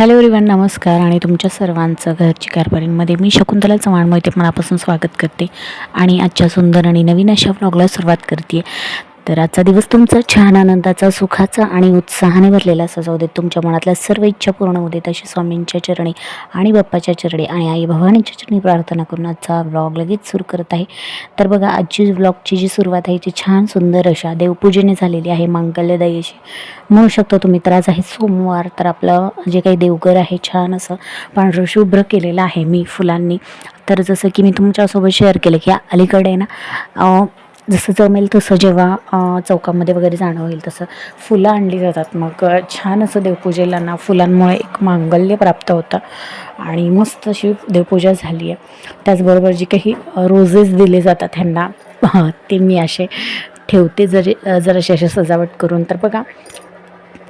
Hello everyone नमस्कार आणि तुमच्या सर्वांचं घरची कारभारीमध्ये मी शकुंतला चव्हाण मोहिते मनापासून स्वागत करते आणि आजच्या सुंदर आणि नवीन अशा व्लॉगला सुरुवात करते तर आजचा दिवस तुमचा छान आनंदाचा सुखाचा आणि उत्साहाने भरलेला असा जाऊ देत तुमच्या मनातल्या सर्व इच्छा पूर्ण होऊ देत अशी स्वामींच्या चरणी आणि बाप्पाच्या चरणी आणि आई भवानीच्या चरणी प्रार्थना करून आजचा व्लॉग लगेच सुरू करत आहे. तर बघा आजची व्लॉगची जी सुरुवात आहे ती छान सुंदर अशा देवपूजेने झालेली आहे मांगल्यदायी अशी म्हणू शकतो तुम्ही तर आज आहे सोमवार तर आपलं जे काही देवघर आहे छान असं पांढरं शुभ्र केलेलं आहे मी फुलांनी. तर जसं की मी तुमच्यासोबत शेअर केलं की अलीकडे ना जसं जमेल तसं जेव्हा चौकामध्ये वगैरे जाणं होईल तसं फुलं आणली जातात. मग छान असं देवपूजेला ना फुलांमुळे एक मांगल्य प्राप्त होतं आणि मस्त अशी देवपूजा झाली आहे. त्याचबरोबर जी काही रोजेस दिले जातात ह्यांना ते मी असे ठेवते जरी जराशी अशी सजावट करून. तर बघा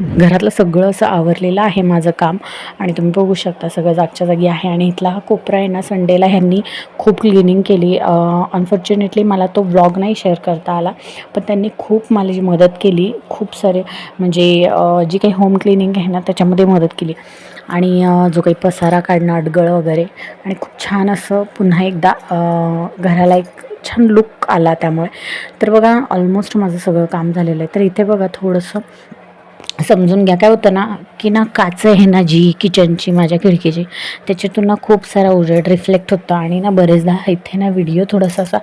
घरातलं सगळं असं आवरलेलं आहे माझं काम. आणि तुम्ही बघू शकता सगळं जागच्या जागी आहे. आणि इथला हा कोपरा आहे ना संडेला ह्यांनी खूप क्लिनिंग केली. अनफॉर्च्युनेटली मला तो व्लॉग नाही शेअर करता आला. पण त्यांनी खूप मला जी मदत केली. खूप सारे म्हणजे जी काही होम क्लिनिंग आहे ना त्याच्यामध्ये मदत केली. आणि जो काही पसारा काढणं अडगळ वगैरे. आणि खूप छान असं पुन्हा एकदा घराला एक छान लुक आला त्यामुळे. तर बघा ऑलमोस्ट माझं सगळं काम झालेलं आहे. तर इथे बघा थोडंसं समजून घ्या. काय होतं ना की ना काच आहे ना जी किचनची माझ्या खिडकीची त्याच्यातून ना खूप सारा उजेड रिफ्लेक्ट होतं आणि ना बरेचदा इथे ना व्हिडिओ थोडासा असा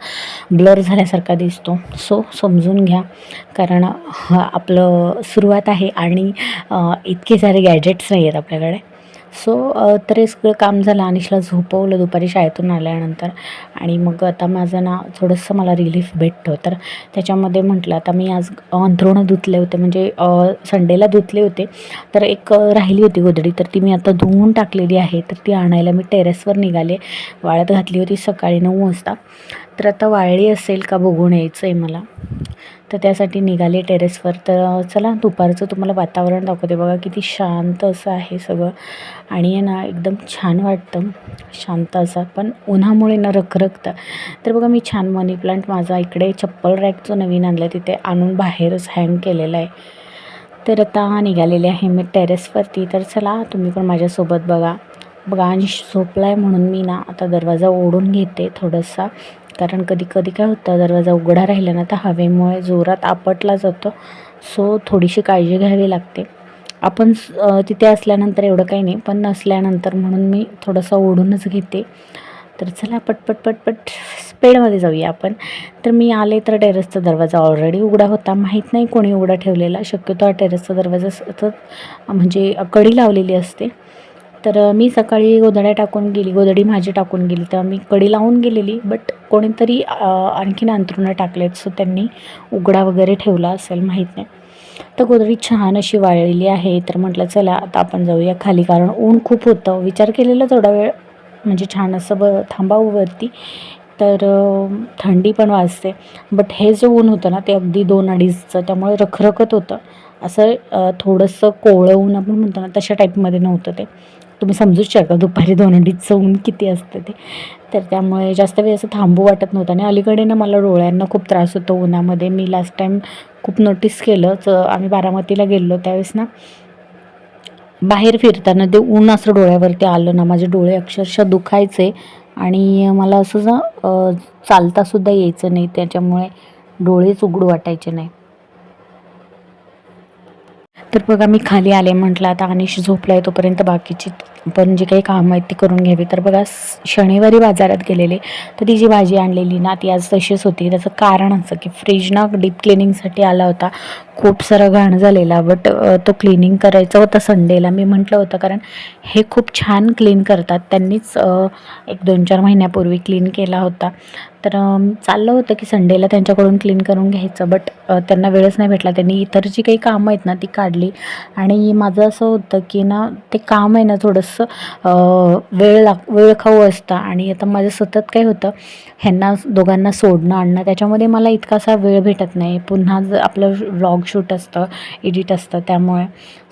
ब्लर झाल्यासारखा दिसतो. सो समजून घ्या. कारण हा आपलं सुरुवात आहे आणि इतके सारे गॅजेट्स नाही आहेत आपल्याकडे सो तर हे सगळं काम झालं. अनिशला झोपवलं दुपारी शाळेतून आल्यानंतर. आणि मग आता माझं ना थोडंसं मला रिलीफ भेटतो. तर त्याच्यामध्ये म्हटलं आता मी आज अंथरुणं धुतले होते. म्हणजे संडेला धुतले होते. तर एक राहिली होती गोदडी तर ती मी आता धुवून टाकलेली आहे. तर ती आणायला मी टेरेसवर निघाले. वाळत घातली होती सकाळी नऊ वाजता. तर आता वाळली असेल का बघून यायचं आहे मला. तर त्यासाठी निघाले टेरेसवर तर चला दुपारचं तुम्हाला वातावरण दाखवते. बघा किती शांत असं आहे सगळं. आणि आहे ना एकदम छान वाटतं. शांत असा पण उन्हामुळे ना रखरखतं. तर बघा मी छान मनी प्लांट माझा इकडे चप्पल रॅक जो नवीन आणला आहे तिथे आणून बाहेरच हँग केलेला आहे. तर आता निघालेले आहे मी टेरेसवरती तर चला तुम्ही पण माझ्यासोबत बघा. बघा आणि झोपला आहे म्हणून मी ना आता दरवाजा ओढून घेते थोडासा. कारण कधी कधी काय होतं दरवाजा उघडा राहिला ना तर हवेमुळे जोरात आपटला जातो. सो थोडीशी काळजी घ्यावी लागते. आपण तिथे असल्यानंतर एवढं काही नाही पण नसल्यानंतर म्हणून मी थोडंसं ओढूनच घेते. तर चला पटपट पटपट स्पेडमध्ये जाऊया आपण. तर मी आले तर टेरेसचा दरवाजा ऑलरेडी उघडा होता. माहीत नाही कोणी उघडा ठेवलेला. शक्यतो हा टेरेसचा दरवाजा सतत म्हणजे कडी लावलेली असते. तर मी सकाळी गोधड्या टाकून गेली. गोधडी माझी टाकून गेली. तर मी कडी लावून गेलेली बट कोणीतरी आणखीन अंतरुणं टाकलेत सो त्यांनी उघडा वगैरे ठेवला असेल माहीत नाही. तर गोदरी छान अशी वाळलेली आहे. तर म्हटलं चला आता आपण जाऊया खाली. कारण ऊन खूप होतं. विचार केलेला थोडा वेळ म्हणजे छान असं ब थांबावं वरती. तर थंडी पण वाजते. बट हे जे ऊन होतं ना ते अगदी दोन अडीचचं त्यामुळे रखरखत होतं. असं थोडंसं कोवळं ऊन आपण म्हणतो ना तशा टाईपमध्ये नव्हतं ते. तुम्ही समजूच शकता दुपारी दोन अडीचचं ऊन किती असतं ते. तर त्यामुळे जास्त वेळ असं थांबू वाटत नव्हतं. आणि अलीकडे ना मला डोळ्यांना खूप त्रास होतो उन्हामध्ये. मी लास्ट टाईम खूप नोटीस केलं. तर आम्ही बारामतीला गेलो त्यावेळेस ना. बाहेर फिरताना ते ऊन असं डोळ्यावरती आलं ना. माझे डोळे अक्षरशः दुखायचे. आणि मला असं ना चालतासुद्धा यायचं नाही. त्याच्यामुळे डोळेच उघडू वाटायचे नाही. तर बघा मी खाली आले म्हटलं आता अनिश झोपला आहे तोपर्यंत बाकीची पण जी काही कामं आहेत ती करून घ्यावी. तर बघा शनिवारी बाजारात गेलेले तर ती जी भाजी आणलेली ना ती आज तशीच होती. त्याचं कारण असं की फ्रीज ना डीप क्लिनिंगसाठी आला होता. खूप सारा घाण झालेला बट तो क्लिनिंग करायचा होता संडेला मी म्हटलं होतं कारण हे खूप छान क्लीन करतात. त्यांनीच एक दोन चार महिन्यापूर्वी क्लीन केला होता. तर चाललं होतं की संडेला त्यांच्याकडून क्लीन करून घ्यायचं बट त्यांना वेळच नाही भेटला. त्यांनी इतर जी काही कामं आहेत ना ती काढली. आणि माझं असं होतं की ना ते काम आहे ना थोडंसं असं वेळ लाग वेळ खाऊ असतं. आणि आता माझं सतत काय होतं ह्यांना दोघांना सोडणं आणणं त्याच्यामध्ये मला इतकासा वेळ भेटत नाही. पुन्हा जर आपलं व्लॉग शूट असतं एडिट असतं त्यामुळे.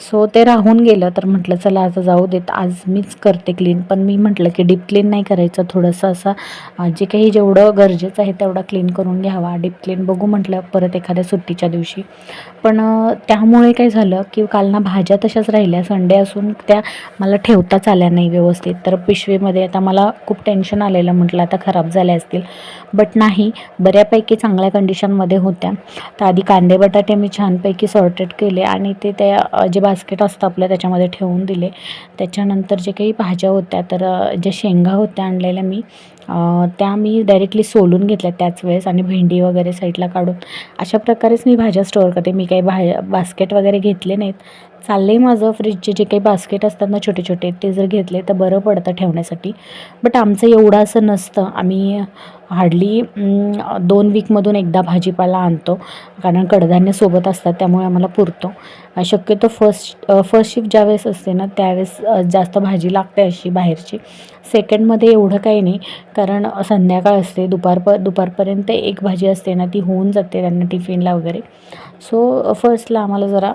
सो ते राहून गेलं. तर म्हटलं चला आता जाऊ देत. आज मीच करते क्लीन पण मी म्हटलं की डीप क्लीन नाही करायचं. थोडंसं असं जे काही जेवढं गरजेचं आहे तेवढा क्लीन करून घ्यावा. डीप क्लीन बघू म्हटलं परत एखाद्या सुट्टीच्या दिवशी. पण त्यामुळे काय झालं की काल ना भाज्या तशाच राहिल्या. संडे असून त्या मला ठेवताच आल्या नाही व्यवस्थित. तर पिशवीमध्ये आता मला खूप टेन्शन आलेलं म्हटलं आता खराब झाल्या असतील. बट नाही बऱ्यापैकी चांगल्या कंडिशनमध्ये होत्या. तर आधी कांदे बटाटे मी छानपैकी सॉर्टेड केले आणि ते त्या जे बास्केट असतं आपलं त्याच्यामध्ये ठेवून दिले. त्याच्यानंतर जे काही भाज्या होत्या तर ज्या शेंगा होत्या आणलेल्या मी त्या मी डायरेक्टली सोलून घेतल्या त्याच वेळेस आणि भेंडी वगैरे साईडला काढून. अशा प्रकारेच मी भाज्या स्टोअर करते. मी काही भाज्या बास्केट वगैरे घेतले नाहीत. चाललं आहे माझं फ्रीजचे जे काही बास्केट असतात ना छोटे छोटे ते जर घेतले तर बरं पडतं ठेवण्यासाठी. बट आमचं एवढं असं नसतं. आम्ही हार्डली दोन वीकमधून एकदा भाजीपाला आणतो. कारण कडधान्य सोबत असतात त्यामुळे आम्हाला पुरतो. शक्यतो फर्स्ट फर्स्ट शिफ्ट ज्यावेळेस असते ना त्यावेळेस जास्त भाजी लागते अशी बाहेरची. सेकंडमध्ये एवढं काही नाही. कारण संध्याकाळ असते दुपार प दुपारपर्यंत एक भाजी असते ना ती होऊन जाते त्यांना टिफिनला वगैरे. सो फर्स्टला uh, आम्हाला जरा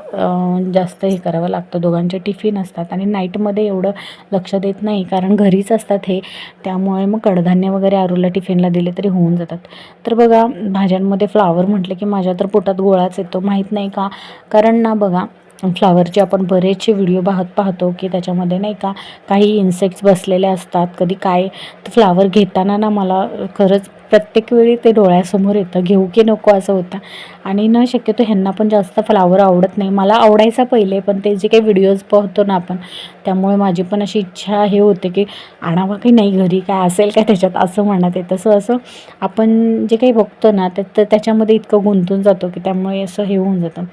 जास्त हे करावं लागतं. दोघांचे टिफिन असतात आणि नाईटमध्ये एवढं लक्ष देत नाही कारण घरीच असतात हे. त्यामुळे मग कडधान्य वगैरे आरूला टिफिनला दिले तरी होऊन जातात. तर बघा भाज्यांमध्ये फ्लावर म्हटलं की माझ्या तर पोटात गोळाच येतो. माहीत नाही का? कारण ना बघा फ्लावरचे आपण बरेचसे व्हिडिओ पाहत पाहतो की त्याच्यामध्ये नाही का काही इन्सेक्ट्स बसलेले असतात. कधी काय फ्लावर घेताना ना मला खरंच प्रत्येक वेळी ते डोळ्यासमोर येतं. घेऊ की नको असं होतं. आणि न शक्यतो ह्यांना पण जास्त फ्लावर आवडत नाही. मला आवडायचा पहिले पण ते जे काही व्हिडिओज पाहतो ना आपण त्यामुळे माझी पण अशी इच्छा हे होते की आणावा काही नाही घरी काय असेल काय त्याच्यात असं म्हणत आहे. तसं असं आपण जे काही बघतो ना त्या त्या- त्याच्यामध्ये इतकं गुंतून जातो की त्यामुळे असं हे होऊन जातं.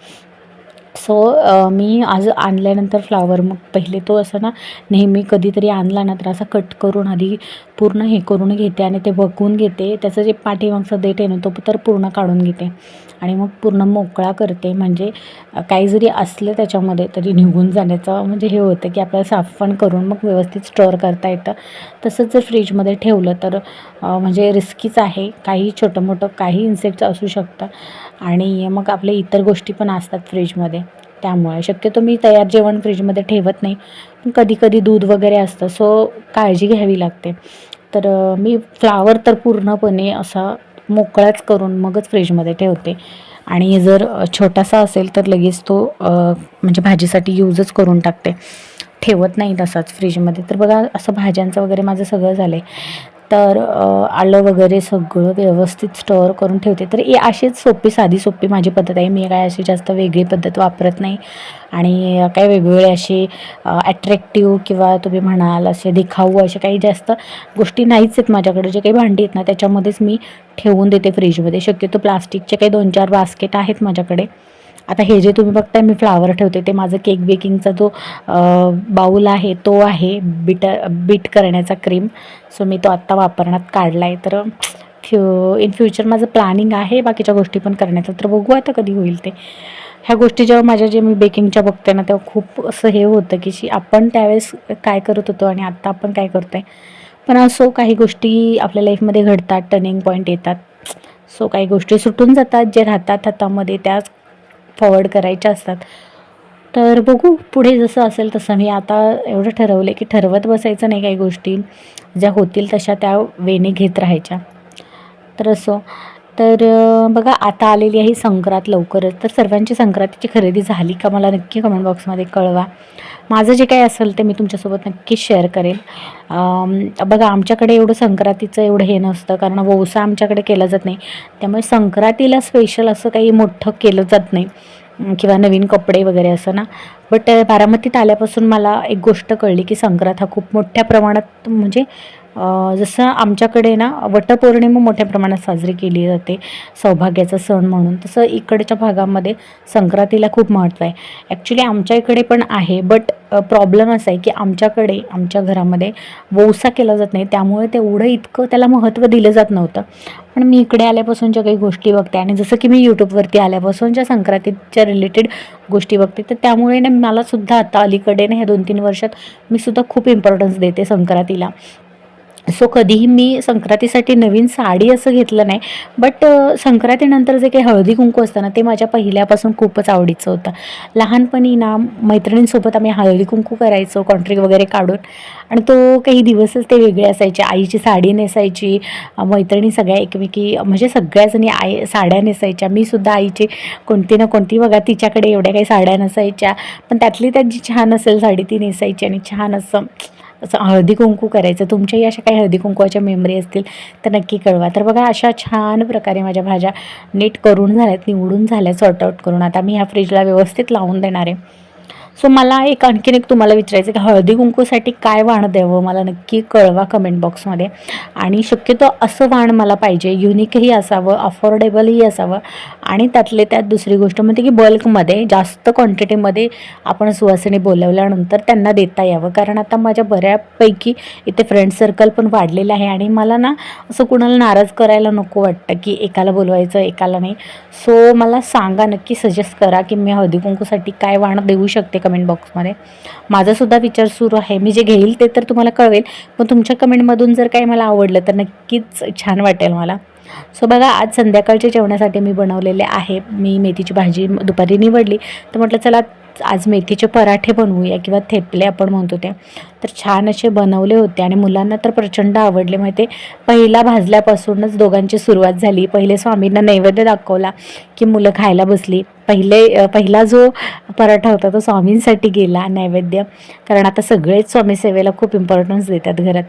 सो मी आज आणल्यानंतर फ्लावर मग पहिले तो असं ना नेहमी कधीतरी आणला ना तर असा कट करून आधी पूर्ण हे करून घेते आणि ते बघून घेते. त्याचं जे पाठीमागचं देठ आहे ना तो तर पूर्ण काढून घेते. आणि मग पूर्ण मोकळा करते. म्हणजे काही जरी असलं त्याच्यामध्ये तरी निघून जाण्याचं म्हणजे हे होतं की आपल्याला साफ पण करून मग व्यवस्थित स्टोअर करता येतं. तसंच जर फ्रीजमध्ये ठेवलं तर म्हणजे रिस्कीच आहे. काही छोटं मोठं काही इन्सेक्ट्स असू शकतं आणि मग आपल्या इतर गोष्टी पण असतात फ्रीजमध्ये. त्यामुळे शक्यतो मी तयार जेवण फ्रीजमध्ये ठेवत नाही. पण कधी कधी दूध वगैरे असतं सो काळजी घ्यावी लागते. तर मी फ्लावर तर पूर्णपणे असा मोकळाच करून मगच फ्रीजमध्ये ठेवते. आणि जर छोटासा असेल तर लगेच तो म्हणजे भाजीसाठी यूजच करून टाकते. ठेवत नाही तसाच फ्रीजमध्ये. तर बघा असं भाज्यांचं वगैरे माझं सगळं झालं आहे तर आलं वगैरे सगळं व्यवस्थित स्टोअर करून ठेवते. तर ही अशीच सोपी साधी सोपी माझी पद्धत आहे. मी काय अशी जास्त वेगळी पद्धत वापरत नाही. आणि काय वेगवेगळे असे ॲट्रॅक्टिव्ह किंवा तुम्ही म्हणाल असे दिखाऊ असे काही जास्त गोष्टी नाहीच आहेत माझ्याकडे. जे काही भांडी आहेत ना त्याच्यामध्येच मी ठेवून देते फ्रीजमध्ये शक्यतो प्लास्टिकचे काही दोन चार बास्केट आहेत माझ्याकडे. आता हे जे तुम्ही बघताय मी फ्लावर ठेवते ते माझं केक बेकिंगचा जो बाऊल आहे तो आहे बीट बीट करण्याचा क्रीम सो मी तो आत्ता वापरण्यात काढला आहे तर फ्यू इन फ्युचर माझं प्लॅनिंग आहे बाकीच्या गोष्टी पण करण्याचं. तर बघू आता कधी होईल ते. ह्या गोष्टी जेव्हा माझ्या जे मी बेकिंगच्या बघते ना तेव्हा खूप असं हे होतं की शी आपण त्यावेळेस काय करत होतो आणि आत्ता आपण काय करतो आहे पण असो काही गोष्टी आपल्या लाईफमध्ये घडतात टर्निंग पॉईंट येतात. सो काही गोष्टी सुटून जातात जे राहतात हातामध्ये त्याच फॉरवर्ड करायच्या असतात. तर बघू पुढे जसं असेल तसं मी आता एवढं ठरवलं की ठरवत बसायचं नाही काही गोष्टी. ज्या होतील तशा त्या वेने घेत राहायच्या. तर असो. तर बघा आता आलेली आहे संक्रांत लवकरच. तर सर्वांची संक्रांतीची खरेदी झाली का मला नक्की कमेंट बॉक्समध्ये कळवा. माझं जे काही असेल ते मी तुमच्यासोबत नक्कीच शेअर करेल. बघा आमच्याकडे एवढं संक्रांतीचं एवढं हे नसतं कारण वौसा आमच्याकडे केला जात नाही. त्यामुळे संक्रांतीला स्पेशल असं काही मोठं केलं जात नाही. किंवा नवीन कपडे वगैरे असं ना. बट बारामतीत आल्यापासून मला एक गोष्ट कळली की संक्रांत हा खूप मोठ्या प्रमाणात म्हणजे जसं आमच्याकडे ना वटपौर्णिमा मोठ्या प्रमाणात साजरी केली जाते सौभाग्याचा सण म्हणून. तसं इकडच्या भागामध्ये संक्रांतीला खूप महत्त्व आहे. ॲक्च्युली आमच्या इकडे पण आहे बट प्रॉब्लेम असा आहे की आमच्याकडे आमच्या घरामध्ये वौसा केला जात नाही. त्यामुळे तेवढं इतकं त्याला महत्त्व दिलं जात नव्हतं. पण मी इकडे आल्यापासून ज्या काही गोष्टी बघते आणि जसं की मी यूट्यूबवरती आल्यापासून ज्या संक्रांतीच्या रिलेटेड गोष्टी बघते तर त्यामुळे ना मलासुद्धा आता अलीकडे ना ह्या दोन तीन वर्षात मी सुद्धा खूप इम्पॉर्टन्स देते संक्रांतीला. सो कधीही मी संक्रांतीसाठी नवीन साडी असं घेतलं नाही बट संक्रांतीनंतर जे काही हळदी कुंकू असतं ना ते माझ्या पहिल्यापासून खूपच आवडीचं होतं. लहानपणी ना मैत्रिणींसोबत आम्ही हळदी कुंकू करायचो कॉन्ट्री वगैरे काढून आणि तो काही दिवसच ते वेगळे असायचे. आईची साडी नेसायची मैत्रिणी सगळ्या एकमेकी म्हणजे सगळ्याजणी आई साड्या नेसायच्या. मी सुद्धा आईची कोणती ना कोणती बघा तिच्याकडे एवढ्या काही साड्या नसायच्या पण त्यातली त्यात जी छान असेल साडी ती नेसायची आणि छान असं असं हळदी कुंकू करायचं. तुमच्याही अशा काही हळदी कुंकवाच्या मेमरी असतील तर नक्की कळवा. तर बघा अशा छान प्रकारे माझ्या भाज्या नीट करून झाल्यात निवडून झाल्या सॉर्ट आऊट करून. आता मी ह्या फ्रीजला व्यवस्थित लावून देणार आहे. सो मला एक आणखीन एक तुम्हाला विचारायचं की हळदी कुंकूसाठी काय वाण द्यावं? मला नक्की कळवा कमेंट बॉक्समध्ये आणि शक्यतो असं वाण मला पाहिजे युनिकही असावं अफोर्डेबलही असावं. आणि त्यातले त्यात दुसरी गोष्ट म्हणजे की बल्कमध्ये जास्त क्वांटिटीमध्ये आपण सुवासिनी बोलवल्यानंतर त्यांना देता यावं. कारण आता माझ्या बऱ्यापैकी इथे फ्रेंड सर्कल पण वाढलेलं आहे आणि मला ना असं कुणाला नाराज करायला नको वाटतं की एकाला बोलवायचं एकाला नाही. सो मला सांगा नक्की सजेस्ट करा की मी हळदी कुंकूसाठी काय वाण देऊ शकते? कमेंट बॉक्समध्ये माझासुद्धा विचार सुरू आहे. मी जे घेईल ते तर तुम्हाला कळवेल पण तुमच्या कमेंटमधून जर काही मला आवडलं तर नक्कीच छान वाटेल मला. सो बघा आज संध्याकाळच्या जेवणासाठी मी बनवलेले आहे. मी मेथीची भाजी दुपारी निवडली. तर म्हटलं चला आज मेथीचे पराठे बनवूया किंवा थेपले आपण म्हणतो ते तर छान असे बनवले होते आणि मुलांना तर प्रचंड आवडले. माहिती पहिला भाजल्यापासूनच दोघांची सुरुवात झाली. पहिले स्वामींना नैवेद्य दाखवला की मुलं खायला बसली. पहिले पहिला जो पराठा होता तो स्वामींसाठी गेला नैवेद्य. कारण आता सगळेच स्वामी सेवेला खूप इम्पॉर्टन्स देतात घरात.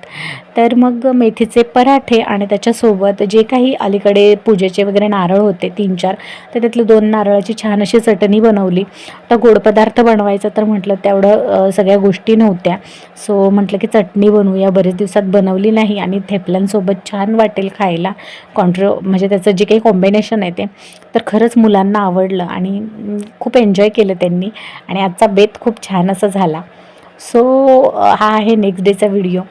तर मग मेथीचे पराठे आणि त्याच्यासोबत जे काही अलीकडे पूजेचे वगैरे नारळ होते तीन चार तर त्यातले दोन नारळाची छान अशी चटणी बनवली. आता गोड पदार्थ बनवायचा तर म्हटलं तेवढं सगळ्या गोष्टी नव्हत्या. सो म्हटलं की चटणी बनवूया. बरेच दिवसात बनवली नाही आणि थेपल्यांसोबत छान वाटेल खायला. कॉन्ट्रो म्हणजे त्याचं जे काही कॉम्बिनेशन आहे ते. तर खरंच मुलांना आवडलं आणि आणि खूप एन्जॉय केलं त्यांनी. आणि आजचा बेत खूप छान असा झाला. सो हा आहे नेक्स्ट डेचा व्हिडिओ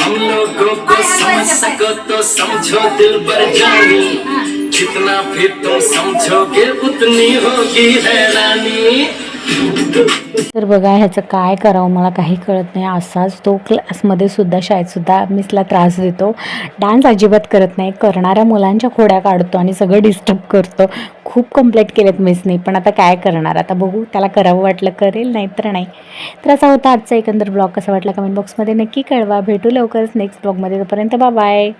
हम लोगों को समझ सको तो समझो दिल पर जानी जितना भी तुम समझोगे उतनी होगी हैरानी। तर बघा ह्याचं काय करावं मला काही कळत नाही. असाच तो क्लासमध्ये सुद्धा शाळेतसुद्धा मिसला त्रास देतो. डान्स अजिबात करत नाही. करणाऱ्या मुलांच्या खोड्या काढतो आणि सगळं डिस्टर्ब करतो. खूप कंप्लेंट केलेत मिसने पण आता काय करणार? आता बघू त्याला करावं वाटलं करेल नाही तर नाही. तर असा होता आजचा एकंदर ब्लॉग कसा वाटला कमेंट बॉक्समध्ये नक्की कळवा. भेटू लवकरच नेक्स्ट ब्लॉगमध्ये तोपर्यंत बाय